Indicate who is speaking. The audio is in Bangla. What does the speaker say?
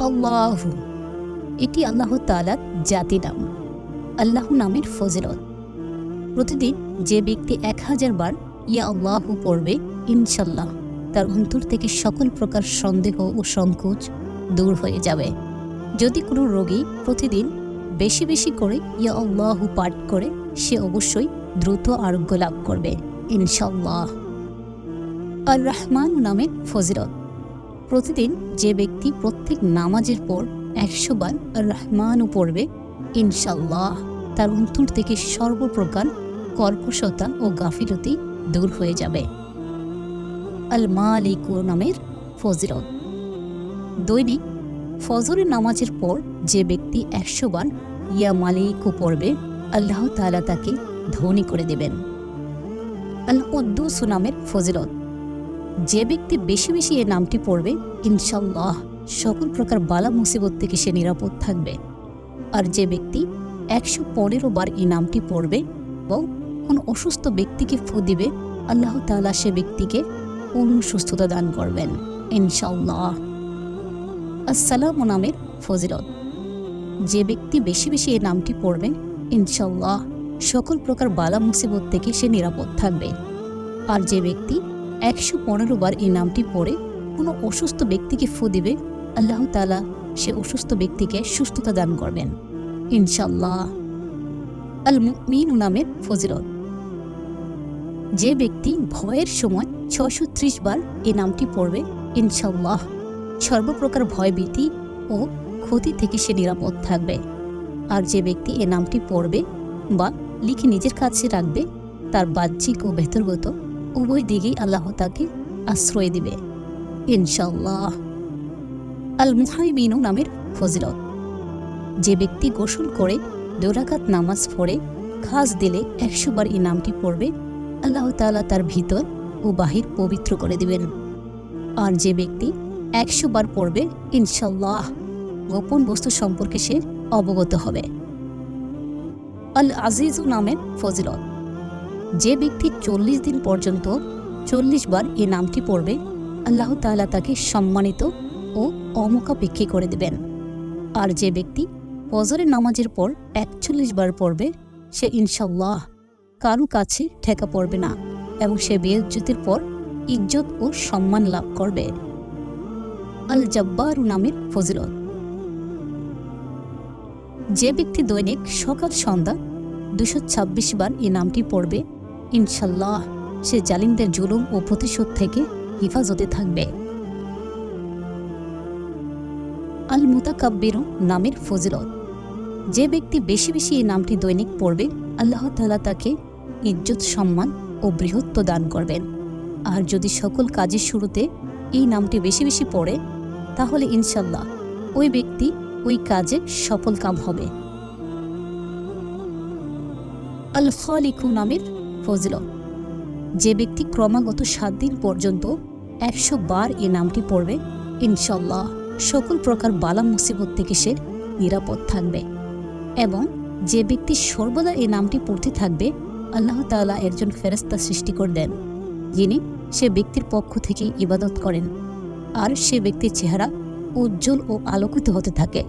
Speaker 1: আল্লাহু এটি আল্লাহ তালার জাতি নাম। আল্লাহ নামের ফজিলত। প্রতিদিন যে ব্যক্তি এক হাজার বার ইয়া আল্লাহ পড়বে ইনশাল্লাহ তার অন্তর থেকে সকল প্রকার সন্দেহ ও সংকোচ দূর হয়ে যাবে। যদি কোনো রোগী প্রতিদিন বেশি বেশি করে ইয়া আল্লাহু পাঠ করে, সে অবশ্যই দ্রুত আরোগ্য লাভ করবে ইনশাল্লাহ আর রহমান নামের ফজিলত। প্রতিদিন যে ব্যক্তি প্রত্যেক নামাজের পর একশো বার রহমানও পড়বে ইনশাল্লাহ তার অন্তর থেকে সর্বপ্রকার কর্কশতা ও গাফিলতি দূর হয়ে যাবে। আল মালিকু নামের ফজিলত। দৈনিক ফজরের নামাজের পর যে ব্যক্তি একশো বার ইয়া মালিকু পড়বে, আল্লাহ তালা তাকে ধনী করে দেবেন। আল উদ্দুস নামের ফজিলত। যে ব্যক্তি বেশি বেশি এ নামটি পড়বে ইনশাল্লাহ সকল প্রকার বালা মুসিবত থেকে সে নিরাপদ থাকবে। আর যে ব্যক্তি একশো পনেরো বার এই নামটি পড়বে এবং কোনো অসুস্থ ব্যক্তিকে ফু দিবে, আল্লাহ তালা সে ব্যক্তিকে পূর্ণ সুস্থতা দান করবেন ইনশাল্লাহ আসসালাম নামের ফজিলত। যে ব্যক্তি বেশি বেশি এই নামটি পড়বে ইনশাল্লাহ সকল প্রকার বালা মুসিবত থেকে সে নিরাপদ থাকবে। আর যে ব্যক্তি একশো পনেরো বার এই নামটি পড়ে কোনো অসুস্থ ব্যক্তিকে ফু দিবে, আল্লাহ তালা সে অসুস্থ ব্যক্তিকে সুস্থতা দান করবেন। ইনশাল্লাহ আল মিনু নামের ফজিলত। যে ব্যক্তি ভয়ের সময় ছশো ত্রিশ বার এই নামটি পড়বে ইনশাল্লাহ সর্বপ্রকার ভয়ভীতি ও ক্ষতি থেকে সে নিরাপদ থাকবে। আর যে ব্যক্তি এ নামটি পড়বে বা লিখে নিজের কাছে রাখবে, তার বাহ্যিক ও ভেতরগত উভয় দিকেই আল্লাহ তাকে আশ্রয় দিবে। ইনশাল্লাহ আল মুহাইমিনু নামের ফজিলত। যে ব্যক্তি গোসল করে, দোরাকাত নামাজ পড়ে, খাস দিলে একশো বার এই নামটি পড়বে, আল্লাহ তাআলা তার ভিতর ও বাহির পবিত্র করে দিবেন। আর যে ব্যক্তি একশো বার পড়বে ইনশাল্লাহ গোপন বস্তু সম্পর্কে সে অবগত হবে। আল আজিজু নামের ফজিলত। যে ব্যক্তি চল্লিশ দিন পর্যন্ত চল্লিশ বার এই নামটি পড়বে, আল্লাহ তাআলা তাকে সম্মানিত ও অমুখাপেক্ষী করে দেবেন। আর যে ব্যক্তি ফজরের নামাজের পর একচল্লিশ বার পড়বে, সে ইনশাল্লাহ কারও কাছে ঠেকা পড়বে না এবং সে বেজ্জতির পর ইজ্জত ও সম্মান লাভ করবে। আল জব্বারু নামের ফজিলত। যে ব্যক্তি দৈনিক সকাল সন্ধ্যা দুশো ছাব্বিশ বার এই নামটি পড়বে ইনশাল্লাহ সে জালিমদের জুলুম ও প্রতিশোধ থেকে হেফাজতে থাকবে। আল মুতাকাব্বিরু নামের ফজিলত। যে ব্যক্তি বেশি বেশি এই নামটি দৈনিক পড়বে, আল্লাহ তালা তাকে ইজ্জত, সম্মান ও বৃহত্ব দান করবেন। আর যদি সকল কাজের শুরুতে এই নামটি বেশি বেশি পড়ে, তাহলে ইনশাল্লাহ ওই ব্যক্তি ওই কাজে সফল কাম হবে। আল খালিকু নামের ফজলত। যে ব্যক্তি ক্রমাগত সাত দিন পর্যন্ত একশো বার এ নামটি পড়বে ইনশাল্লাহ সকল প্রকার বালা মুসিবত থেকে সে নিরাপদ থাকবে এবং যে ব্যক্তি সর্বদা এই নামটি পড়তে থাকবে, আল্লাহ তাআলা একজন ফেরেস্তা সৃষ্টি করে দেন, যিনি সে ব্যক্তির পক্ষ থেকে ইবাদত করেন। আর সে ব্যক্তির চেহারা উজ্জ্বল ও আলোকিত হতে থাকে।